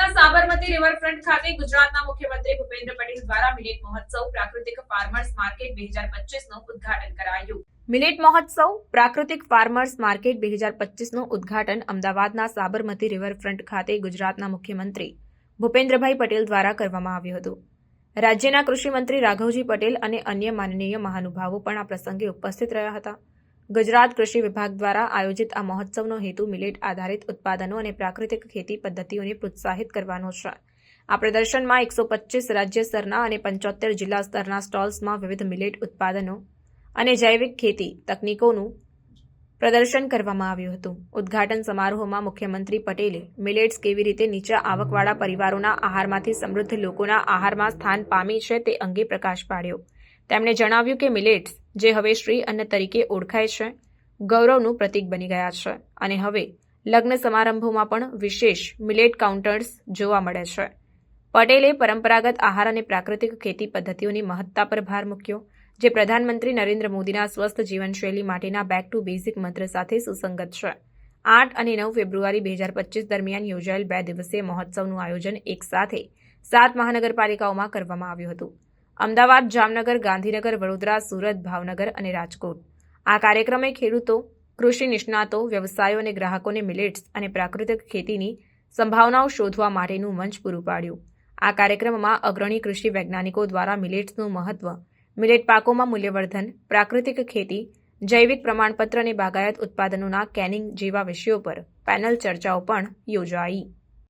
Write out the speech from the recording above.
Sabarmati riverfront ખાતે ગુજરાતના મુખ્યમંત્રી ભૂપેન્દ્ર પટેલ દ્વારા મિલેટ મહોત્સવ પ્રાકૃતિક ફાર્મર્સ માર્કેટ બે હજાર પચીસનું ઉદ્ઘાટન કરાયું. મિલેટ મહોત્સવ પ્રાકૃતિક ફાર્મર્સ માર્કેટ બે હજાર પચીસનું ઉદ્ઘાટન અમદાવાદના સાબરમતી રિવરફ્રન્ટ ખાતે ગુજરાતના મુખ્યમંત્રી ભૂપેન્દ્રભાઈ પટેલ દ્વારા કરવામાં આવ્યું હતું. રાજ્યના કૃષિમંત્રી રાઘવજી પટેલ અને અન્ય માનનીય મહાનુભાવો પણ આ પ્રસંગે ઉપસ્થિત રહ્યા હતા. ગુજરાત કૃષિ વિભાગ દ્વારા આયોજિત આ મહોત્સવનો હેતુ મિલેટ આધારિત ઉત્પાદનો અને પ્રાકૃતિક ખેતી પદ્ધતિઓને પ્રોત્સાહિત કરવાનો છે. આ પ્રદર્શનમાં એકસો પચીસ રાજ્ય સ્તરના અને પંચોતેર જિલ્લા સ્તરના સ્ટોલ્સમાં વિવિધ મિલેટ ઉત્પાદનો અને જૈવિક ખેતી તકનીકોનું પ્રદર્શન કરવામાં આવ્યું હતું. ઉદ્ઘાટન સમારોહમાં મુખ્યમંત્રી પટેલે મિલેટ્સ કેવી રીતે નીચા આવકવાળા પરિવારોના આહારમાંથી સમૃદ્ધ લોકોના આહારમાં સ્થાન પામી છે તે અંગે પ્રકાશ પાડ્યો. તેમણે જણાવ્યું કે મિલેટ્સ, જે હવે શ્રી અન્ન તરીકે ઓળખાય છે, ગૌરવનું પ્રતીક બની ગયા છે અને હવે લગ્ન સમારંભોમાં પણ વિશેષ મિલેટ કાઉન્ટર્સ જોવા મળે છે. પટેલે પરંપરાગત આહાર અને પ્રાકૃતિક ખેતી પદ્ધતિઓની મહત્તા પર ભાર મૂક્યો, જે પ્રધાનમંત્રી નરેન્દ્ર મોદીના સ્વસ્થ જીવનશૈલી માટેના બેક ટુ બેઝિક મંત્ર સાથે સુસંગત છે. આઠ અને નવ ફેબ્રુઆરી બે હજાર પચીસ દરમિયાન યોજાયેલ બે દિવસીય મહોત્સવનું આયોજન એક સાથે સાત મહાનગરપાલિકાઓમાં કરવામાં આવ્યું હતું. અમદાવાદ, જામનગર, ગાંધીનગર, વડોદરા, સુરત, ભાવનગર અને રાજકોટ. આ કાર્યક્રમે ખેડૂતો, કૃષિ નિષ્ણાતો, વ્યવસાયો અને ગ્રાહકોને મિલેટ્સ અને પ્રાકૃતિક ખેતીની સંભાવનાઓ શોધવા માટેનું મંચ પૂરું પાડ્યું. આ કાર્યક્રમમાં અગ્રણી કૃષિ વૈજ્ઞાનિકો દ્વારા મિલેટ્સનું મહત્વ, મિલેટ પાકોમાં મૂલ્યવર્ધન, પ્રાકૃતિક ખેતી, જૈવિક પ્રમાણપત્ર અને બાગાયત ઉત્પાદનોના કેનિંગ જેવા વિષયો પર પેનલ ચર્ચાઓ પણ યોજાઈ.